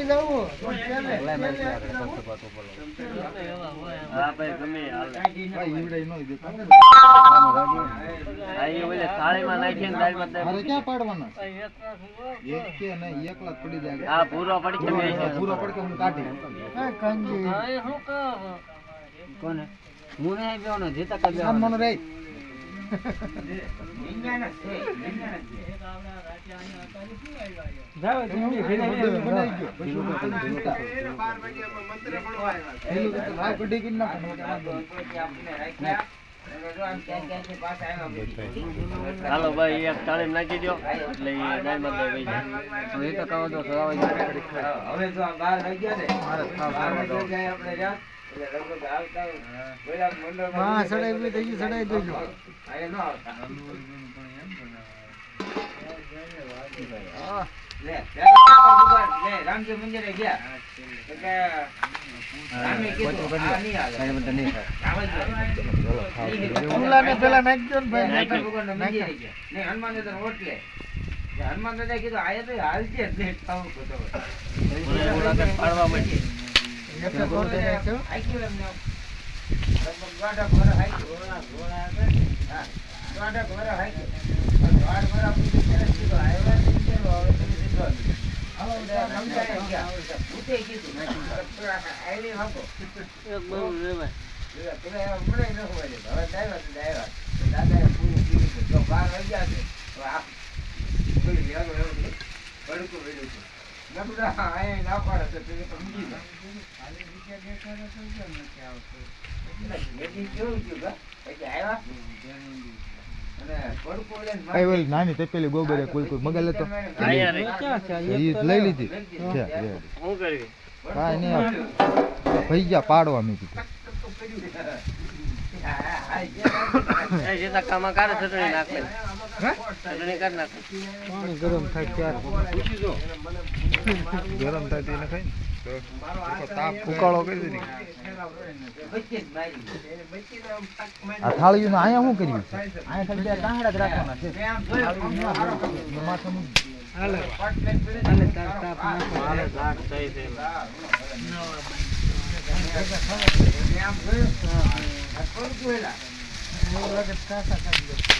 આપી દઉં હા ભાઈ ગમે હાલે. ભાઈ ઈવડે નો દે હા એ ઓલે થાળીમાં નાખીને દાળમાં દે. મારે ક્યાં પાડવાના? એક કે નહીં એકલા જ પડી જાય. હા પૂરો પડી છે બે છે. પૂરો પડકે હું કાઢી. કોને? હું નહીં બેવાનો જીતા મને રહી હાલો ભાઈ એક થાળી નાખી દો એટલે એ તો કહો તો હવે જો આ બાર વાગ્યા ને બાર ખાવા જાય આપણે હા, સડાઈ બી થઈ ગયું સડાઈ દેજો. રામજી મંદિરે ગયા. હનુમાન દાદા ઓટલે. તે હનુમાન દાદાએ કીધું આયા તો હાલશે જ નહીં. ખાવું પાડવા માંડી એક પૂરું કીધું, આવ્યા જ. એટલે સમજાય ગયા. છે, હવે આ પેલું ભેગું છે. નાની તપેલી ગોબરે કોઈ કોઈ મગા લેતો અહીંયા રહી. ક્યાં છે? ઈ લઈ લીધી. કાંઈ નહીં ભાઈ ગયા પાડવા મેં કીધું કામા નાખે. પાણી ગરમ થાય ત્યારે. ગરમ થાય ખાઈ ને. તાપ ઉકાળો કરી દીધી. આ થાળીયું અહીંયા શું કર્યું અહીંયા ખાલી બે તાંગડા જ રાખવાના છે. મેં આમ જોયું, થાળીયું માથાનું હાલે પટ લઈને પીડે હાલે તાપ તાપ હાલે શાક થઈ છે આમ જોયું, આ ભડકું એલા. છોડાવવાના છે ચલાવ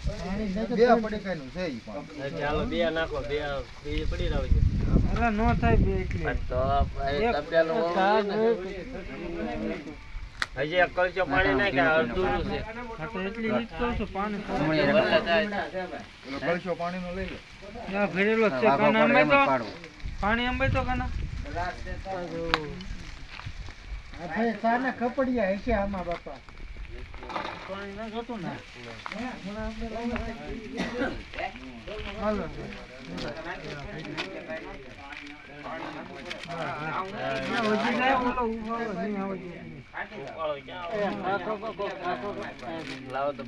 નહીં પાણી બે પડીકાઈનું છે ઈ પાણી. ચાલો બે નાખો બે બે પડી રહ્યો છે અરે નો થાય બે એટલી આ તો એ તબેલું હોવું જોઈએ ને. હજી એક કળશો પાણી નાખ્યા અડધું છે. એટલી રીત કહું છું પાણી ભલે જાય. પેલો લઈ લો. ભરેલો છે કાના અંબાઈ તો? પાણી અંબાઈ તો કાના? પાણી ના જોતું ને હાલો ના, લાવો તો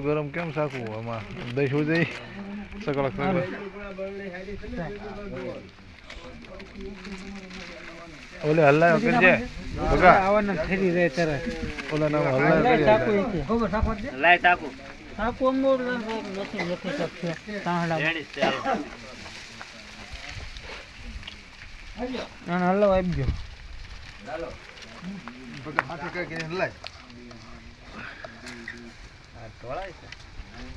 ગરમ કેમ સાકવું? આમાં દઈ શું જાય સકળ સકળ ઓલે હલ્લાયો કરજે. બગા. આવવાના ફેરી રહે તરત ઓલા હલ્લાયો ચાકુ કરજે એકે. લાય ટાકું. ચાકુ અંગો નથી નથી શકશે તાંહડા રેડી છે, ચાલો. અને હલવો આપજો. બગા હાથે કઈ કઈ હલ્લાય.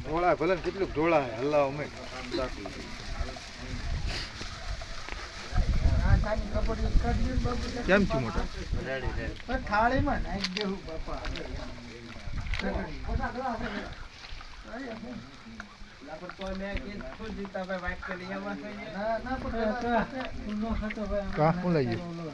ઢોળાય ભલે કેટલું ઢોળા હલ્લા અમે કેમ છું મોટા? થાળીમાં નાખી દેવું બાપા કા લઈ ગયો દે.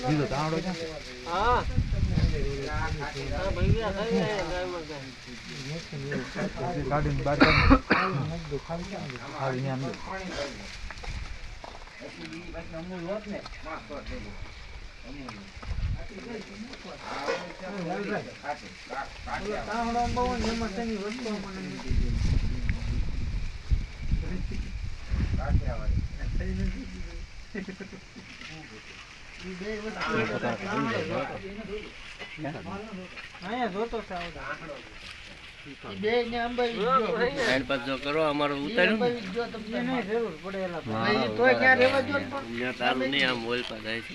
બીજો તાવડો છે. હા. કાઢીને બહાર કાઢી અંદર. અમારું ઉતાર્યું ને એને જરૂર પડે એલા ભાઈ. હા, ઉતાર્યું. ત્યાં તારું નહીં આમ ઓલ પર જાય છે.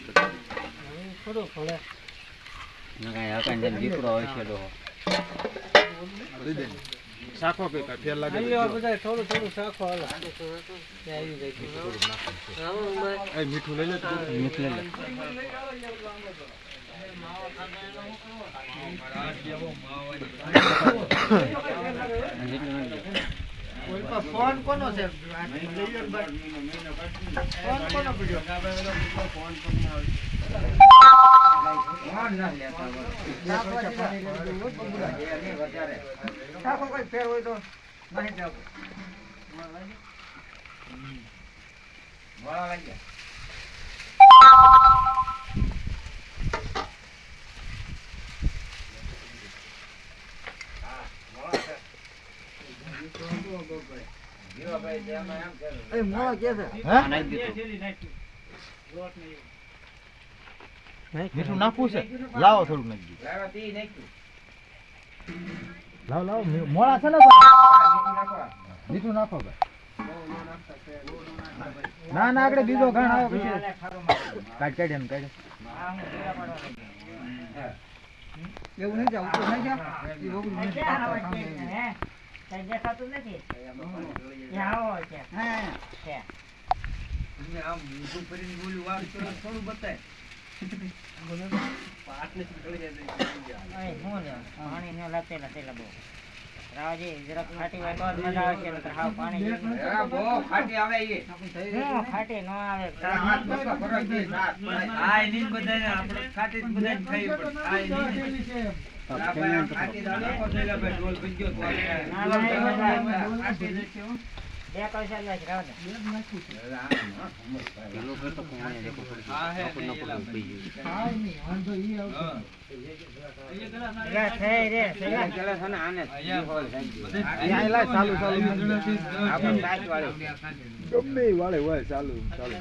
શાખો કઈ કાંઈ? ફેર લાગે આવી આ બધાય થોડું થોડું શાખો હાલો. ત્યાં એ મીઠું લઈ લે મીઠું લઈ લે. ફોન કોનો છે? ફોન કોનો પડ્યો? શાખો કઈ ફેર હોય તો નહીં જાવ એ મોળો કે છે મીઠું નાખવું છે? લાવો થોડુંક નાખી લાવો લાવો મોળા છે ને મીઠું નાખો ભાઈ. ના ના આગળ બીજો ઘણ આવે પછી. કાઢ કાઢ એમ કાઢ. એવું નહીં જાવ તો નહીં જાવ એ બોલ્યું થોડું જાવ. પાણી ન લાગતેલા તેલા બહુ રાવજી જરાક ખાટી હોય તો મજા આવશે નકર હાવ પાણી જેવું. હું ખાટી ન આવે ના, ના, એ બધા બે કૌશલ જ રાવજી. રે, થઈ રે, થઈ રે. અહીંયા લાય ચાલુ ચાલુ ગમે વાળે વાળે ચાલુ ચાલુ.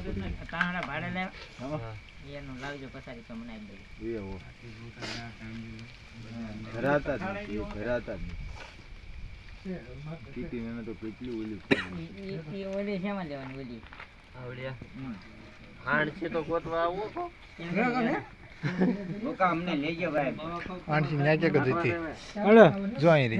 ભાડે લે એનું લાવજો પસારી તો મને આપી દેજો. ભરાતા ભરાતા. કીટી તો કેટલી ઓલી ઈ ઓલી શેમાં લેવાની ઓલી આવડ્યા હાડ છે તો ગોતવા આવો કો આણસી ન્યા કે કદી થી જો અહીં રી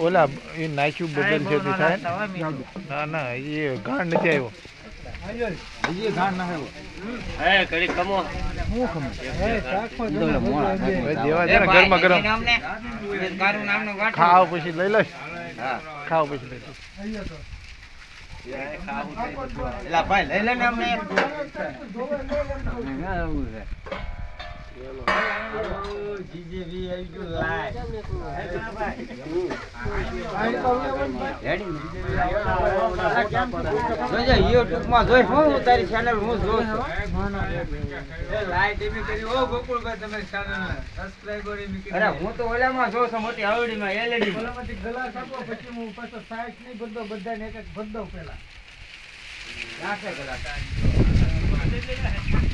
ઓલા એ નાખ્યું બદલ છે તે ને? ના એ ઘાણ નથી આવ્યો. હજી ઘાણ ના આવ્યો. હે કમો હું હે, ગરમા ગરમ. ખાઓ પછી લઈ લઈશ. ખાવ પછી લઈ લઈશ. જોઈશ હું હું તારી channel હું જોઉં અરે હું તો ઓલામાં જોઉં છું મોટી આવડીમાં LED માં. ઓલામાંથી ગ્લાસ આપો પછી હું પાછો નહીં બધાને એક એક પેલા નાખે પેલા. કાઢો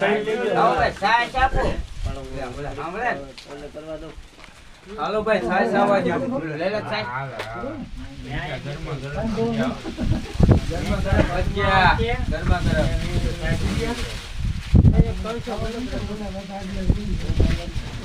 થઈ ગઈ ઉતર ને. સાંભળે? હાલો ભાઈ આવવા દો. લઈ લે સાઈઝ. સાચી તો તો ઊંચી નીચે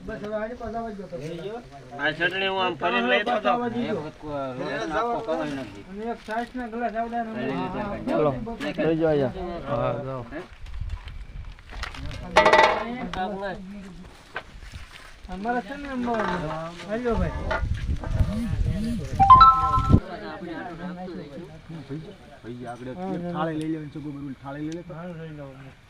બસ લઈ તો એક લઈ જાઓ અહીંયા હા છે ને હેલો ભાઈ થાળી લઈ લેવાની લઈ લે મેં લઈ આપણા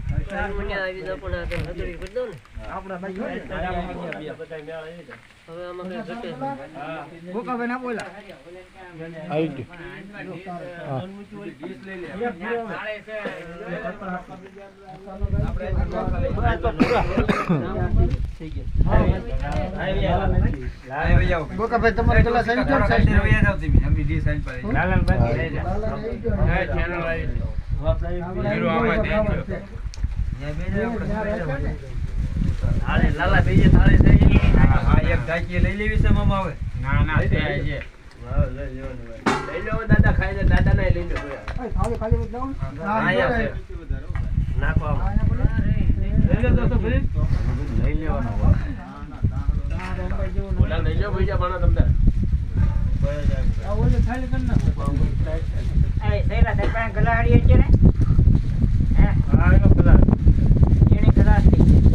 ગોકાભાઈ ના બોલા આવી ગયું ગોકાભાઈ તમારે ગ્લાસ આવી ને સાઈઝ થાળી લાલા બીજી થાળી થઈ. લઈ લેવી છે મામા હવે. ના ના છે. લઈ લેવો દાદા ખાઈ લે દાદા ને લઈ લો ખાલી નાખો લઈ લે દોસ્તો ભાઈ. લઈ લેવાનો ઓલા લઈ લો બીજા પણ તમને. આ ઓલી ને? હા? એનો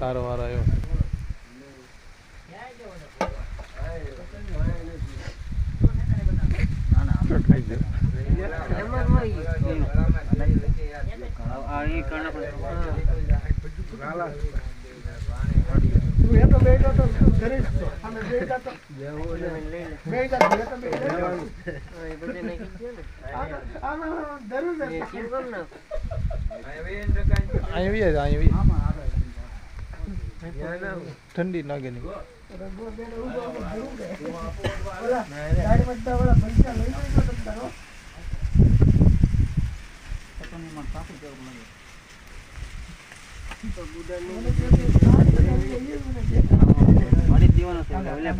તારો વાર આવ્યો આવી. જાય આ એ કર્ણ અહીંયા વી જાય અહીંયા વી ઠંડી લાગે નહીં. પાણી પીવાનું છે એટલે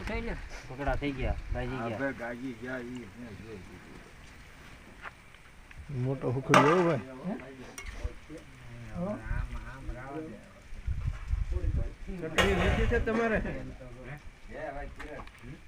ભાઈ પડી જાય ભલે ગાજી ગયા મરચાં છે આખા એક એક પાડીએ પકડા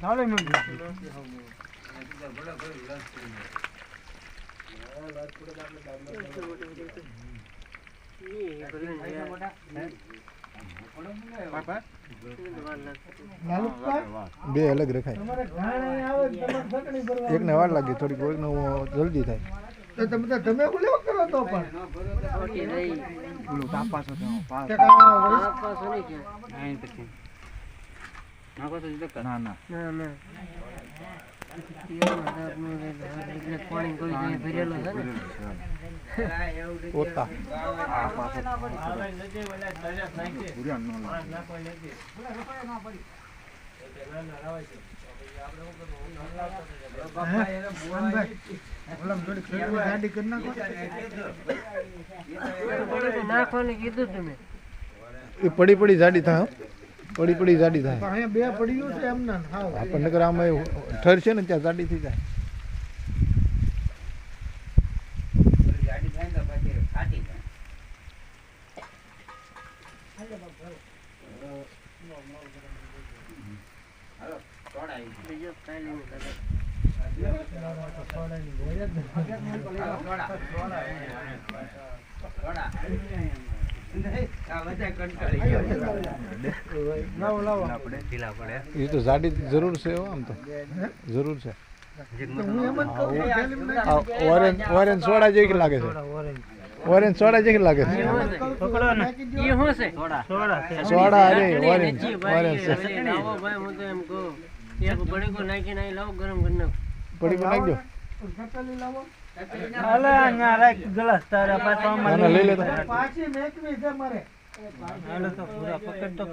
થાળે મૂકી બે અલગ રખાય. એકને વાર લાગે થોડીક જલ્દી થાય. નાખો તો સીધો કર. ના ના પાણી. કોઈ જગ્યાએ ભરેલું છે ને. ઓતા નાખવાનું કીધું તમે એ પડી પડી જાડી થાય હો. પડી પડી જાડી થાય અહીંયા બે પડ્યું છે એમ ના હાવ આપણને નકર આમાં ઠર છે ને ત્યાં જાડી થઈ જાય ગાડી થાય ને તો પછી ફાટી જાય હાલો તોડાવી દો. એ તો જાડી જરૂર છે હો આમ તો જરૂર છે હું એમ જ કહું છું, ફેલીમ નાખી આ ઓરેન્જ ઓરેન્જ સોડા જેવી લાગે છે ઓરેન્જ સોડા જેવી લાગે છે નાખી દ્યો. ઈ શું છે સોડા અરે ઓરેન્જ નીચી ભાઈ, ઓરેન્જ છે પડી નાખજો પૂરા પકડ તો.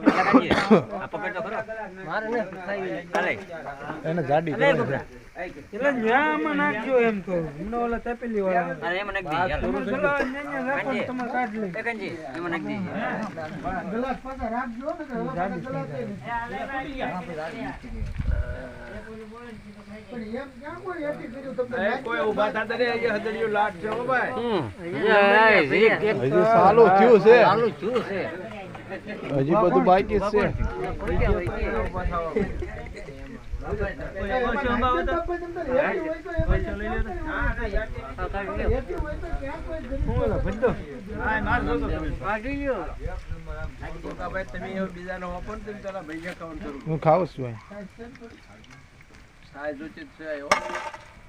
આ પકડ તો ખરો. મારે ને ખાઈ લે. ચાલે એને જાડી એટલે નાખજો એમ હમણાં ઓલા તપેલી વાળા. એમાં નાખી દે ગ્લાસ પાછા રાખજો ને હજી બધું બાકી છે હું ખાઉં છું. અહીં.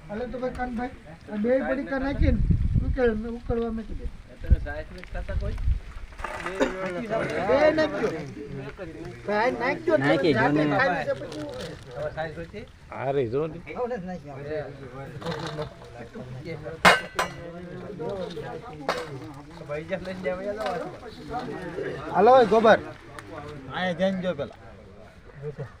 હાલે તો ભાઈ કાનભાઈ આ બે પડીકા નાખીને ઉકેલ ઉકળવા મૂકી દે બે નાખજો ભાઈ નાખજો ને નાખી જો જાતે ને. ખાઈ લેશે પછી અરે જો ને હવે નાખ્યા. હાલો એ ગોબર આયા જઈને જો પેલા એટલે આ ભાઈ ને ભાઈ હવે ભાઈ છે? જો આ બે.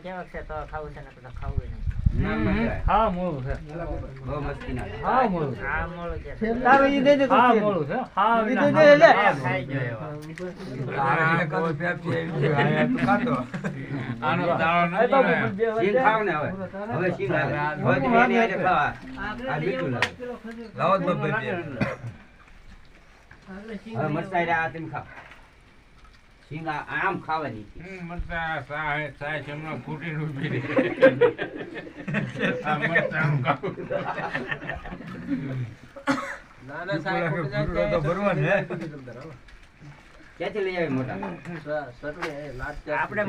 કેવાક છે તો ખાવું છે ને તો ખાવું નહીં હા મોળું છે. બહુ મસ્તી ના હા મોળું છે. આ મોળું છે. છેલ્લે હા મોળું છે. હા ઈ વિના તો લે. ખાઈ ગયો એવા. આનો દાડો સિંગ ખાવ ને હવે. હવે સિંગ આવે. હવે તો એની ખાવા. આ બીજું લાવો. હવે મરચાઈ આ તેમ ખાવ. સિંગ આ- આમ ખાવાની ક્યાંથી લઈ આવી મોટા? આપણે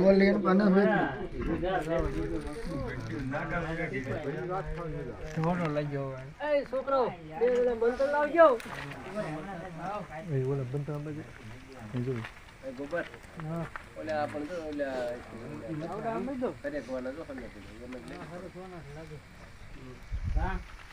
ઓલી છોકરો બે ઓલા બંધો લાવજો આ પચાસ છે, હરી ગયા. હાલો ભાઈ. પાના નાખી દે. ખખડ્યા હો.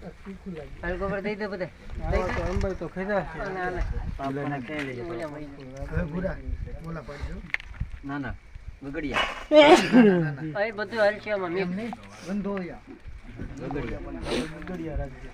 છે. ગોબર દઈ દે બધા અંબાઈ તો ખર્યા છે. અને આને. હવે બોલા પાડજો. ના ના બગડિયા એ બધું. બગડિયા ગગડિયા રાખજો.